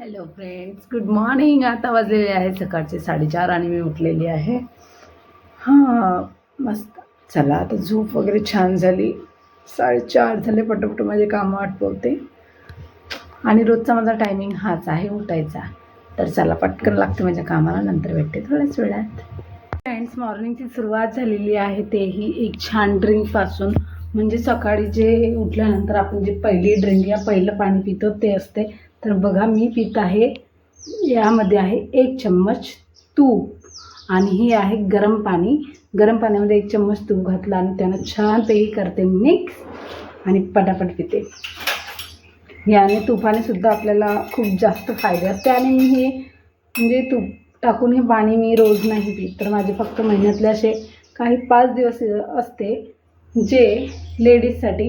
Hello friends good morning आता वाजलेले आहे सकाळचे साडेचार आणि मी उठलेली आहे. हां मस्त. चला आता झोप वगैरे छान झाली. साडेचार झाले पटपट माझे कामं आटपवते आणि रोजचा माझा टायमिंग हाच आहे उठायचा. तर चला पटकन लागते माझ्या कामाला नंतर भेटते थोड्याच वेळात. फ्रेंड्स मॉर्निंगची सुरुवात झालेली आहे तेही एक छान ड्रिंकपासून म्हणजे सकाळी जे उठल्यानंतर आपण जे पहिली ड्रिंक या पहिलं पाणी पितो ते असते. तर बघा मी पित आहे यामध्ये आहे एक चम्मच तूप. आणि ही आहे गरम पाणी. गरम पाण्यामध्ये एक चम्मच तूप घातला आणि त्यानं छानपैकी करते मिक्स आणि पटापट पिते. याने तुपाने सुद्धा आपल्याला खूप जास्त फायदे आहेत. त्याने मी हे म्हणजे तूप टाकून हे पाणी मी रोज नाही पित. तर माझे फक्त महिन्यातले असे काही पाच दिवस असते जे लेडीजसाठी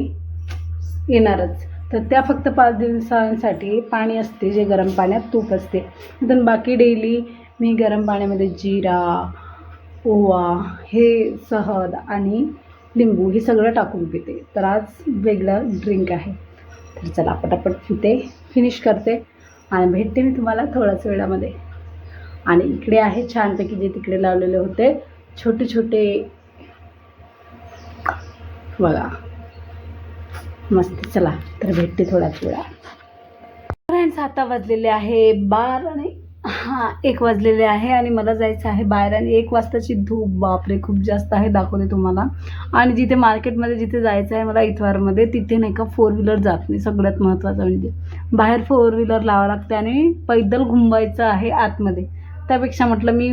येणारच. तर त्या फक्त पाच दिवसांसाठी पाणी असते जे गरम पाण्यात तूप असते. नंतर बाकी डेली मी गरम पाण्यामध्ये जिरा ओवा हे सहद आणि लिंबू हे सगळं टाकून पिते. तर आज वेगळं ड्रिंक आहे. तर चला पटापट पिते फिनिश करते आणि भेटते मी तुम्हाला थोड्याच वेळामध्ये. आणि इकडे आहे छानपैकी जे तिकडे लावलेले होते छोटे छोटे बघा. मस्त चला तर भेटते थोडाच वेळा फ्रेंड्स आता वाजलेले आहे बार आणि हां एक वाजलेले आहे आणि मला जायचं आहे बाहेर आणि एक वाजताची धूप बापरे खूप जास्त आहे दाखवते तुम्हाला. आणि जिथे मार्केटमध्ये जिथे जायचं आहे मला इतवारमध्ये तिथे नाही का फोर व्हीलर जात नाही सगळ्यात महत्त्वाचं म्हणजे. बाहेर फोर व्हीलर लावावं लागते आणि पैदल घुंबायचं आहे आतमध्ये. त्यापेक्षा म्हटलं मी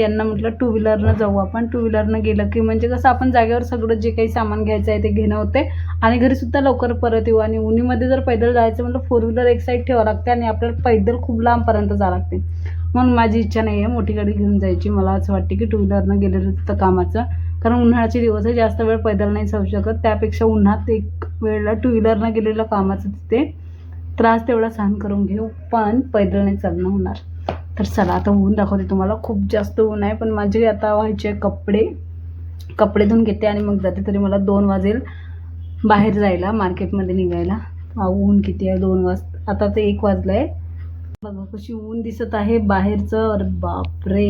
यांना म्हटलं टू व्हीलरनं जाऊ आपण. टू व्हीलरनं गेलं की म्हणजे कसं आपण जागेवर सगळं जे काही सामान घ्यायचं आहे ते घेणं होते. आणि घरीसुद्धा लवकर परत येऊ. आणि उन्हीमध्ये जर पैदल जायचं म्हटलं फोर व्हीलर एक साईड ठेवावं लागते आणि आपल्याला पैदल खूप लांबपर्यंत जावं लागते. म्हणून माझी इच्छा नाही आहे मोठी गाडी घेऊन जायची. मला असं वाटते की टू व्हीलरनं गेलेलं तर कामाचं. कारण उन्हाळ्याचे दिवस आहे जास्त वेळ पैदल नाही जाऊ शकत. त्यापेक्षा उन्हात एक वेळेला टू व्हीलरनं गेलेलं कामाचं तिथे त्रास तेवढा सहन करून घेऊ. पण पैदल नाही चालणं होणार. तर चला आता ऊन दाखवते तुम्हाला. खूप जास्त ऊन आहे पण माझे आता व्हायचे कपडे. कपडे धुवून घेते आणि मग जाते तरी मला दोन वाजेल बाहेर जायला मार्केटमध्ये निघायला. ऊन किती आहे दोन वाज आता ते एक वाजलं आहे बघा कशी ऊन दिसत आहे बाहेरचं. अरे बापरे!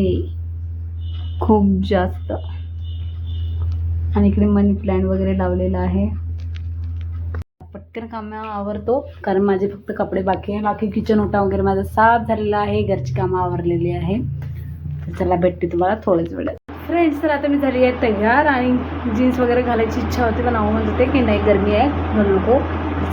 खूप जास्त. आणि इकडे मनी प्लॅन्ट वगैरे लावलेला आहे. पटकन कामं आवरतो. कारण माझे फक्त कपडे बाकी आहे. बाकी किचन ओटा वगैरे माझा साफ झालेला आहे. घरची कामं आवरलेली आहे. तर चला भेटते तुम्हाला थोड्याच वेळात. फ्रेंड्स तर आता मी झाली आहे तयार आणि जीन्स वगैरे घालायची इच्छा होती पण नाव म्हणत होते की नाही गरमी आहे म्हणून नको.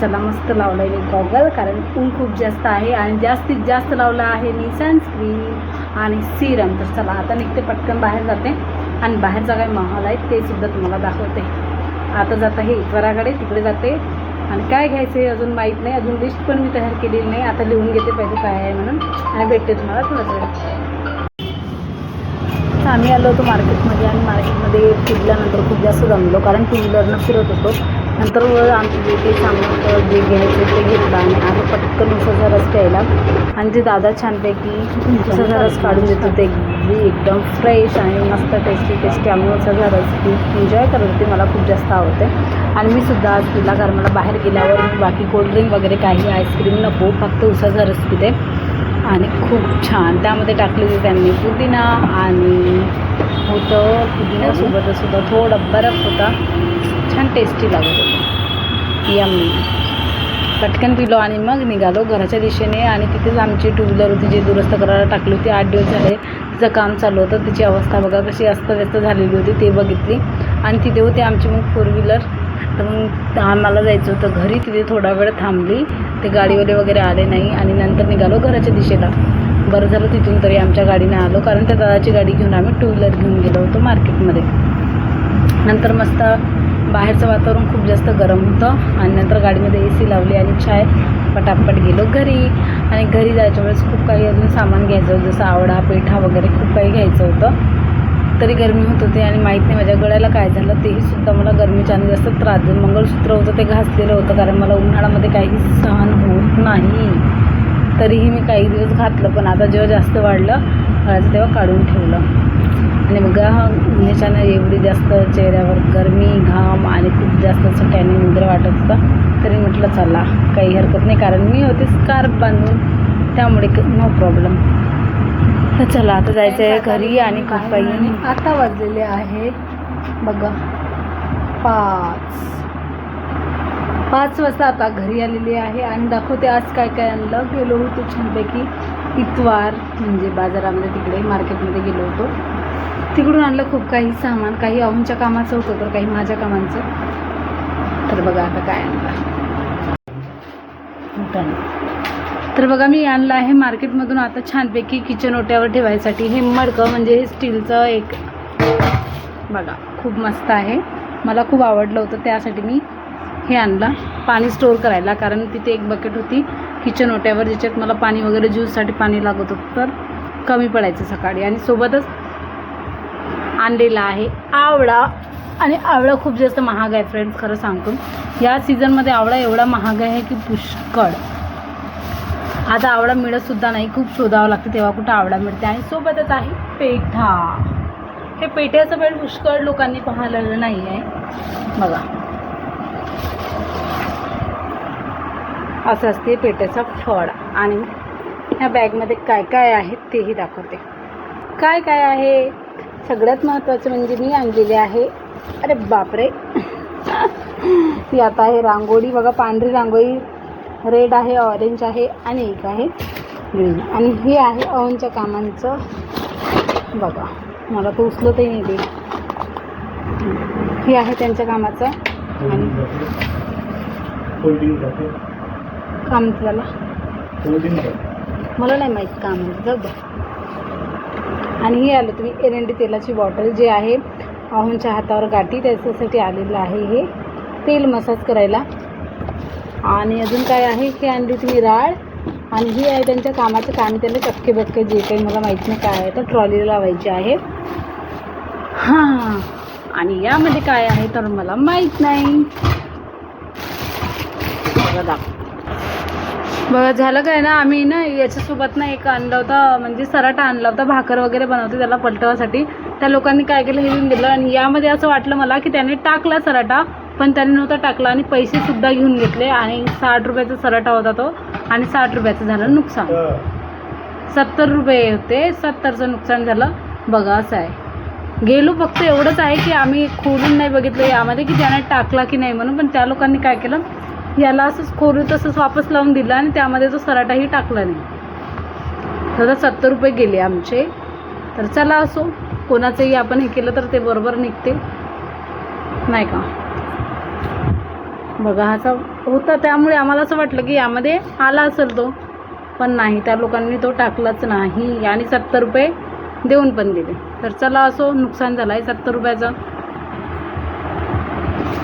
चला मस्त लावलं आहे मी गॉगल कारण ऊन खूप जास्त आहे आणि जास्तीत जास्त लावलं आहे मी सनस्क्रीन आणि सिरम तर चला आता निघते पटकन बाहेर जाते. आणि बाहेरचा काय माहोल आहे ते सुद्धा तुम्हाला दाखवते. आता जात आहे इतवाराकडे तिकडे जाते. आणि काय घ्यायचं आहे अजून माहीत नाही अजून लिस्ट पण मी तयार केलेली नाही. आता लिहून घेते पाहिजे काय आहे म्हणून. आणि भेटते तुम्हाला थोडंच वेळ आम्ही आलो होतो मार्केटमध्ये आणि मार्केटमध्ये फिरल्यानंतर खूप जास्त जमलो कारण टू व्हीलरनं फिरत होतो. नंतर वर आमचं जे काही सामान जे घ्यायचं ते घेतलं आणि आम्ही पटकन उसाचा रस प्यायला. आणि ते दादा छानपैकी उसाचा रस काढून देत होते अगदी एकदम फ्रेश आणि मस्त टेस्टी टेस्टी आम्ही उसाचा रस खूप एन्जॉय करत होते. मला खूप जास्त आवडते. आणि मी सुद्धा आज पिला कारण मला बाहेर गेल्यावर मी बाकी कोल्ड्रिंक वगैरे काही आईस्क्रीम नको फक्त उसाचा रस पिते आणि खूप छान. त्यामध्ये टाकलेली त्यांनी पुदिना आणि होतं पुदिन्यासोबतच सुद्धा थोडं बरफ होता. छान टेस्टी लागत होतं. यम्मी पटकन पिलो आणि मग निघालो घराच्या दिशेने. आणि तिथेच आमची टू व्हीलर होती जी दुरुस्त करायला टाकली होती. आठ दिवस झाले. तिचं काम चालू होतं. तिची अवस्था बघा कशी अस्तव्यस्त झालेली होती. ते बघितली. आणि तिथे होते आमची मग फोर व्हीलर तर मग आम्हाला जायचं होतं घरी. तिथे थोडा वेळ थांबली. ते गाडीवाले वगैरे आले नाही. आणि नंतर निघालो घराच्या दिशेला. बरं झालं तिथून तरी आमच्या गाडीने आलो. कारण त्या दादाची गाडी घेऊन आम्ही टू व्हीलर घेऊन गेलो होतो मार्केटमध्ये. नंतर मस्त बाहेरचं वातावरण खूप जास्त गरम होतं. आणि नंतर गाडीमध्ये ए सी लावली आणि चाय पटापट गेलो घरी. आणि घरी जायच्या वेळेस खूप काही अजून सामान घ्यायचं होतं. जसं आवडा पेठा वगैरे खूप काही घ्यायचं होतं. तरी गरमी होत होती आणि माहीत नाही माझ्या गळ्याला काय झालं. तेही सुद्धा मला गरमीच्याने जास्त त्रास मंगळसूत्र होतं ते घासलेलं होतं कारण मला उन्हाळ्यामध्ये काही सहन होत नाही. तरीही मी काही दिवस घातलं पण आता जेव्हा जास्त वाढलं घालायचं तेव्हा काढून ठेवलं. आणि बघा उन्हाच्यानं एवढी जास्त चेहऱ्यावर गरमी घाम आणि खूप जास्त असं टॅनिंग वगैरे वाटत होतं. तरी म्हटलं चला काही हरकत नाही. कारण मी होते स्कार्फ बांधून. त्यामुळे नो प्रॉब्लेम तर चला आता जायचं आहे घरी आणि खूप काही आता वाजलेले आहे बघा पाच. पाच वाजता आता घरी आलेली आहे आणि दाखवते आज काय काय आणलं. गेलो होतो छानपैकी इतवार म्हणजे बाजारामध्ये तिकडे मार्केटमध्ये गेलो होतो. तिकडून आणलं खूप काही सामान काही अहोंच्या कामाचं होतं तर काही माझ्या कामांचं. तर बघा आता काय आणलं. आणलं. तर बघा मी आणलं आहे मार्केटमधून आता छानपैकी किचन ओट्यावर ठेवायसाठी. हे मडकं म्हणजे हे स्टीलचं एक बघा खूप मस्त आहे. मला खूप आवडलं होतं त्यासाठी मी हे आणलं. पाणी स्टोअर करायला कारण तिथे एक बकेट होती किचन ओट्यावर ज्याच्यात मला पाणी वगैरे ज्यूससाठी पाणी लागत होतं तर कमी पडायचं सकाळी. आणि सोबतच आणलेला आहे. आवळा आणि आवळा खूप जास्त महाग आहे फ्रेंड्स खरं सांगतो. या सीझनमध्ये आवळा एवढा महाग आहे की पुष्कळ. आता आवळा मिळतसुद्धा नाही खूप शोधावं लागतं तेव्हा कुठं आवळा मिळते. आणि सोबतच आहे पेठा. हे पेठ्याचं पण पुष्कळ लोकांनी पाहिलेलं नाही आहे. बघा. असं असते पेठ्याचा फळ. आणि ह्या बॅगमध्ये काय काय आहे तेही दाखवते. काय काय आहे? सगळ्यात महत्त्वाचं म्हणजे मी आणलेले आहे. अरे बापरे. ती आता आहे रांगोळी. बघा पांढरी रांगोळी. रेड आहे ऑरेंज आहे आणि एक आहे ग्रीन आणि हे आहे अवनच्या कामांचं. बघा मला तो उचलतही नाही ते. हे आहे त्यांच्या कामाचं. आणि काम जाते मला नाही माहीत काम. जाऊ द्या आणि हे आलं तुम्ही एरंडी तेलाची बॉटल जे आहे अहोंच्या हातावर गाठी त्याच्यासाठी आलेलं आहे हे. तेल मसाज करायला. आणि अजून काय आहे? की आणली तुम्ही राळ आणि ही आहे त्यांच्या कामाचं काम. त्याला चक्के बक्के जे काही मला माहीत नाही काय आहे तर ट्रॉलीला लावायचे आहे. हां. आणि यामध्ये काय आहे तर मला माहीत नाही. बघा दाखव बघा झालं काय ना आम्ही ना याच्यासोबत ना एक आणला होता म्हणजे सराटा आणला होता भाकर वगैरे बनवते त्याला पलटवासाठी. त्या लोकांनी काय केलं हे घेऊन दिलं. आणि यामध्ये असं वाटलं मला की त्याने टाकला सराटा पण त्याने नव्हता टाकला. आणि पैसेसुद्धा घेऊन घेतले. आणि साठ रुपयाचा सराटा होता तो. आणि साठ रुपयाचं झालं नुकसान. सत्तर रुपये होते सत्तरचं नुकसान झालं. बघा असं आहे. गेलो फक्त एवढंच आहे की आम्ही खोलून नाही बघितलं यामध्ये की त्याने टाकला की नाही म्हणून. पण त्या लोकांनी काय केलं याला असंच खोरू तसंच वापस लावून दिलं आणि त्यामध्ये तो सराटाही टाकला नाही. तर सत्तर रुपये गेले आमचे. तर चला असो कोणाचंही आपण हे केलं तर ते बरोबर निघते. नाही का? बघा असा होता. त्यामुळे आम्हाला असं वाटलं की यामध्ये आला असेल तो पण नाही त्या लोकांनी तो टाकलाच नाही आणि सत्तर रुपये देऊन पण दिले. तर चला असो नुकसान झालं आहे सत्तर रुपयाचं.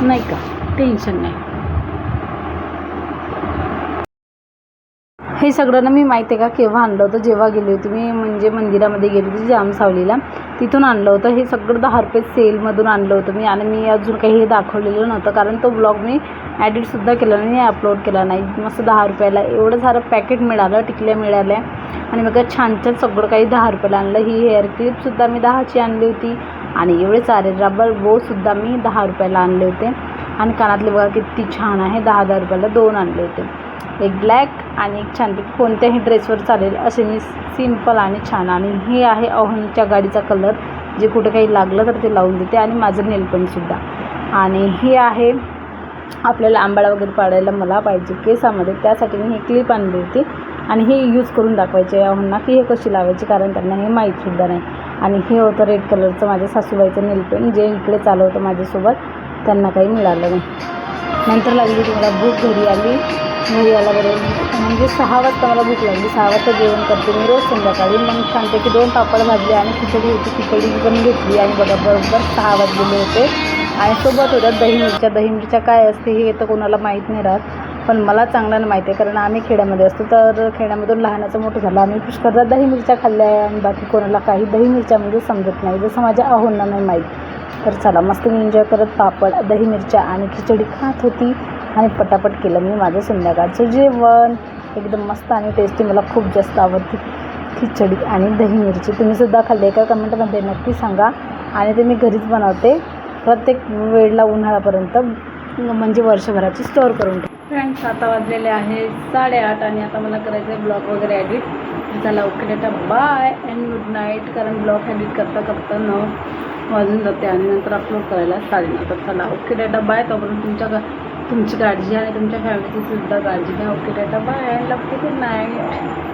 नाही का? टेन्शन नाही. हे सगळं ना मी माहिती आहे का? केव्हा आणलं होतं? जेव्हा गेली होती मी म्हणजे मंदिरामध्ये गेली होती जामसावलीला तिथून आणलं होतं. हे सगळं दहा रुपये सेलमधून आणलं होतं मी. आणि मी अजून काही हे दाखवलेलं नव्हतं. कारण तो ब्लॉग मी ॲडिटसुद्धा केला नाही अपलोड केला नाही. मस्त दहा रुपयाला. एवढं सारं पॅकेट मिळालं टिकल्या मिळाल्या. आणि मग छान छान सगळं काही दहा रुपयाला आणलं. ही हेअर क्लिपसुद्धा मी दहाची आणली होती. आणि एवढे सारे रबर बोसुद्धा मी दहा रुपयाला आणले होते. आणि कानातले बघा किती छान आहे. दहा दहा रुपयाला दोन आणले होते. एक ब्लॅक आणि एक छान कोणत्याही ड्रेसवर चालेल. असे मी सिंपल आणि छान. आणि हे आहे अहोनच्या गाडीचा कलर जे कुठे काही लागलं तर ते लावून देते. आणि माझं नेलपणसुद्धा आणि हे आहे आपल्याला आंबाळा वगैरे पाडायला मला पाहिजे केसामध्ये त्यासाठी मी ही क्लिप आणली होती. आणि हे यूज करून दाखवायचे अहोंना की हे कशी लावायची कारण त्यांना हे माहीतसुद्धा नाही. आणि हे होतं रेड कलरचं माझ्या सासूबाईचं नेलपेंट जे इकडे चालू होतं माझ्यासोबत. त्यांना काही मिळालं नाही. नंतर लागली तुम्हाला भूक घरी आली. घरी आल्याबरोबर म्हणजे सहा वाजता मला भूक लागली. सहा वाजता जेवण करते मी रोज संध्याकाळी. मग छानपैकी दोन पापड भाजले आणि खिचडी होती. खिचडी पण घेतली आणि बघा बरोबर सहा वाजलेले होते. आणि सोबत होत्या दही मिरच्या. दही मिरच्या काय असते हे तर कोणाला माहीत नाही राहत. पण मला चांगल्यानं माहिती आहे कारण आम्ही खेड्यामध्ये असतो. तर खेड्यामधून लहानाचं मोठं झालं. आम्ही पुष्कळदा दही मिरच्या खाल्ल्या आहे आणि बाकी कोणाला काही दही मिरच्या म्हणजे समजत नाही. जसं माझ्या आहोंना नाही माहीत. तर चला मस्त मी एन्जॉय करत पापड दही मिरच्या आणि खिचडी खात होती. आणि पटापट केलं मी माझं संध्याकाळचं जेवण. एकदम मस्त आणि टेस्टी मला खूप जास्त आवडते खिचडी आणि दही मिरची. तुम्हीसुद्धा खाल्ले का? कमेंटमध्ये नक्की सांगा. आणि ते मी घरीच बनवते. प्रत्येक वेळेला उन्हाळ्यापर्यंत म्हणजे वर्षभराची स्टोअर करून ठेवते. फ्रेंड्स आता वाजलेले आहे साडेआठ आणि आता मला करायचं आहे ब्लॉग वगैरे ॲडिट झाला okay tata bye and good night कारण ब्लॉग ॲडिट करता करता नऊ वाजून जाते आणि नंतर अपलोड करायला साडेनऊ. तर चला ओके डेटा बाय तोपर्यंत तुमच्या तुमची काळजी आणि तुमच्या फॅमिलीची सुद्धा काळजी घ्या. ओके टाटा बाय लवते गुड नाईट